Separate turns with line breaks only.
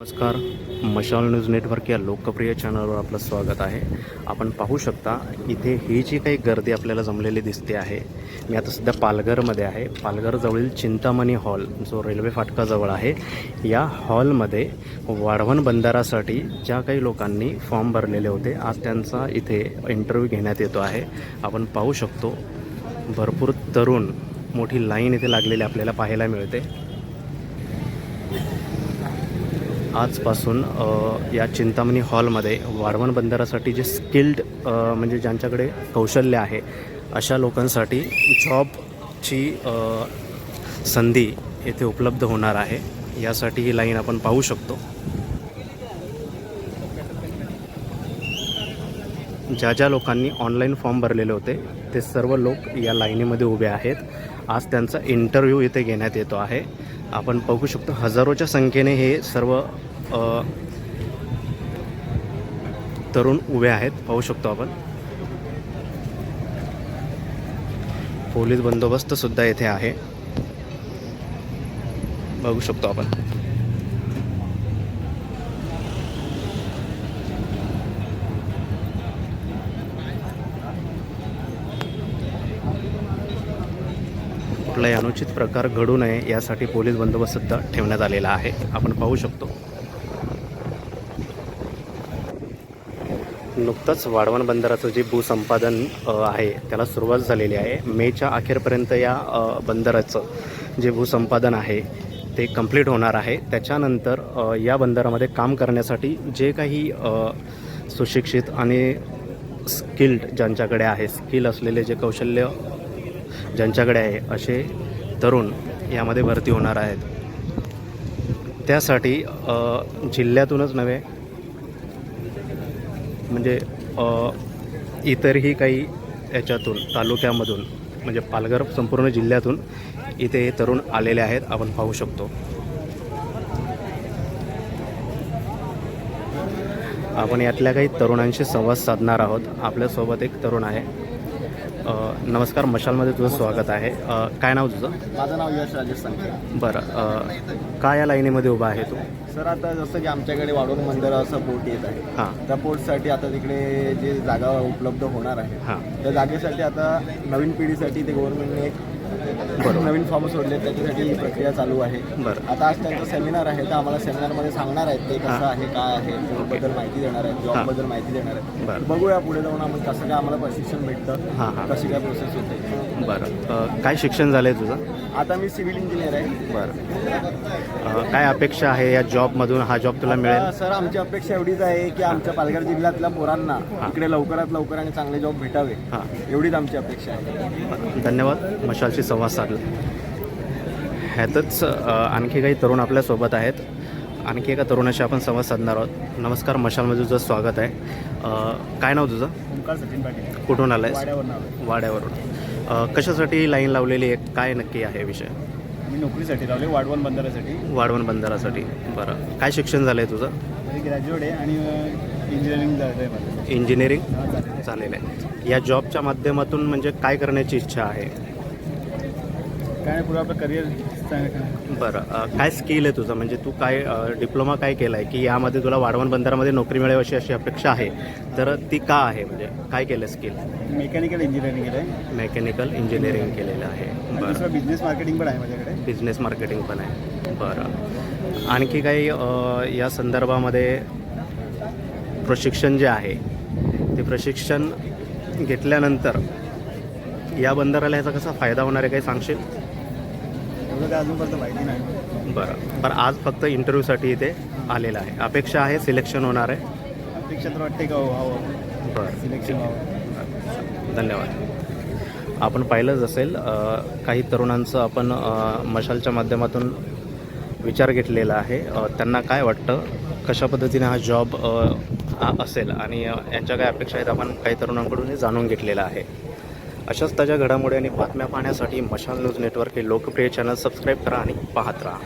नमस्कार मशाल news network या लोकप्रिय चॅनलवर आपलं स्वागत आहे. आपण पाहू शकता इथे ही जी काही गर्दी आपल्याला जमलेली दिसते आहे मी आता सध्या पालघरमध्ये आहे. पालघरजवळील चिंतामणी हॉल जो रेल्वे फाटकाजवळ आहे या हॉलमध्ये वाढवण बंदारासाठी ज्या काही लोकांनी फॉर्म भरलेले होते आज त्यांचा इथे इंटरव्ह्यू घेण्यात येतो आहे. आपण पाहू शकतो भरपूर तरुण मोठी लाईन इथे लागलेली आपल्याला पाहायला मिळते. आजपासून या चिंतामणी हॉलमध्ये वाढवण बंदरासाठी जे स्किल्ड म्हणजे ज्यांच्याकडे कौशल्य आहे अशा लोकांसाठी जॉबची संधी येथे उपलब्ध होणार आहे. यासाठी ही लाईन आपण पाहू शकतो. ज्या ज्या लोकांनी ऑनलाईन फॉर्म भरलेले होते ते सर्व लोक या लाईनीमध्ये उभे आहेत. आज त्यांचा इंटरव्ह्यू इथे घेण्यात येतो आहे. आपण बघू शकतो हजारोच्या संख्येने हे सर्व तरुण उभे आहेत पाहू शकतो आपण. पोलीस बंदोबस्त सुद्धा येथे आहे. बघू शकतो आपण. कुठलाही अनुचित प्रकार घडू नये यासाठी पोलीस बंदोबस्त सुद्धा ठेवण्यात आलेला आहे. आपण पाहू शकतो. नुकतंच वाढवण बंदराचं जे भूसंपादन आहे त्याला सुरुवात झालेली आहे. मेच्या अखेरपर्यंत या बंदराचं जे भूसंपादन आहे ते कंप्लीट होणार आहे. त्याच्यानंतर या बंदरामध्ये काम करण्यासाठी जे काही सुशिक्षित आणि स्किल्ड ज्यांच्याकडे आहे स्किल असलेले जे कौशल्य ज्यांच्याकडे आहे असे तरुण यामध्ये भरती होणार आहेत. त्यासाठी जिल्ह्यातूनच नव्हे म्हणजे इतरही काही याच्यातून तालुक्यामधून म्हणजे पालघर संपूर्ण जिल्ह्यातून इथे हे तरुण आलेले आहेत आपण पाहू शकतो. आपण यातल्या काही तरुणांशी संवाद साधणार आहोत. आपल्यासोबत एक तरुण आहे. नमस्कार मशालमध्ये तुझं स्वागत आहे. काय नाव तुझं?
माझं नाव यश राजेश संखे.
बरं काय या लाईनीमध्ये उभा आहे तू?
सर आता जसं की आमच्याकडे वाढवून मंदिर असं पोट येत आहे.
हां.
त्या पोटसाठी आता तिकडे जे जागा उपलब्ध होणार आहे
हां.
त्या जागेसाठी आता नवीन पिढीसाठी ते गव्हर्नमेंटने एक नवीन फॉर्म सोडले त्याच्यासाठी ही प्रक्रिया चालू आहे.
बरं.
आता आज त्यांचं सेमिनार आहे तर आम्हाला सेमिनारमध्ये सांगणार आहेत ते कसं आहे काय आहे जॉबबद्दल माहिती देणार आहेत जॉबबद्दल माहिती देणार आहेत. बघूया पुढे जाऊन आपण कसं काय आम्हाला प्रशिक्षण भेटतं कशी काय प्रोसेस होते.
बरं. अ, काय शिक्षण झालं आहे तुझं?
आता मी सिव्हिल इंजिनियर आहे.
बरं. अ, काय अपेक्षा आहे या जॉबमधून? हा जॉब तुला मिळेल?
सर आमची अपेक्षा एवढीच आहे की आमच्या पालघर जिल्ह्यातल्या पोरांना इकडे लवकरात लवकर आणि चांगले जॉब भेटावे.
हां.
एवढीच आमची अपेक्षा आहे.
धन्यवाद. मशालशी संवाद साधला. ह्यातच अ, आणखी काही तरुण आपल्यासोबत आहेत. आणखी एका तरुणाशी आपण संवाद साधणार आहोत. नमस्कार मशालमध्ये तुझं स्वागत आहे. अ, काय नाव तुझं?
ओंकार सचिन पाटील.
कुठून आलं आहेस
वाड्यावर नाव आहे.
वाड्यावरून. कशासाठी लाईन लावलेली आहे? काय नक्की आहे विषय?
मी नोकरीसाठी लावले वाढवण बंदरासाठी.
वाढवण बंदरासाठी. बरं. काय शिक्षण झालं आहे तुझं?
मी ग्रॅज्युएट आहे आणि इंजिनिअरिंग झालं आहे माझं.
इंजिनिअरिंग झालेलं आहे. या जॉबच्या माध्यमातून म्हणजे काय करण्याची इच्छा आहे?
काय पुढे आपलं करिअर
बरं काय स्किल आहे तुझं? म्हणजे तू काय डिप्लोमा काय केला आहे की यामध्ये तुला वाढवण बंदरामध्ये नोकरी मिळावी अशी अशी अपेक्षा आहे. तर ती का आहे? म्हणजे काय केलं स्किल
मेकॅनिकल इंजिनिअरिंग केलं आहे
मेकॅनिकल इंजिनिअरिंग केलेलं आहे. बरं.
बिझनेस मार्केटिंग पण आहे माझ्याकडे.
बिझनेस मार्केटिंग पण आहे. बरं. आणखी काही या संदर्भामध्ये प्रशिक्षण जे आहे ते प्रशिक्षण घेतल्यानंतर या बंदराला ह्याचा कसा फायदा होणार आहे काही सांगशील?
एवढं काय अजूनपर्यंत माहिती नाही.
बरं. बरं आज फक्त इंटरव्ह्यूसाठी इथे आलेला आहे. अपेक्षा आहे सिलेक्शन होणार आहे.
अपेक्षा तर वाटते का व्हावं
बरं.
सिलेक्शन व्हावं.
धन्यवाद. आपण पाहिलंच असेल अ, काही तरुणांचं आपण अ, मशालच्या माध्यमातून विचार घेतलेला आहे. अ, त्यांना काय वाटतं? कशा पद्धतीने हा जॉब असेल? आणि अ, यांच्या काय अपेक्षा आहेत? आपण काही तरुणांकडून हे जाणून घेतलेलं आहे. अशाच ताज्या घडामोडी आणि बातम्या पाहण्यासाठी मशाल न्यूज नेटवर्क हे लोकप्रिय चॅनल सबस्क्राईब करा आणि पाहत राहा.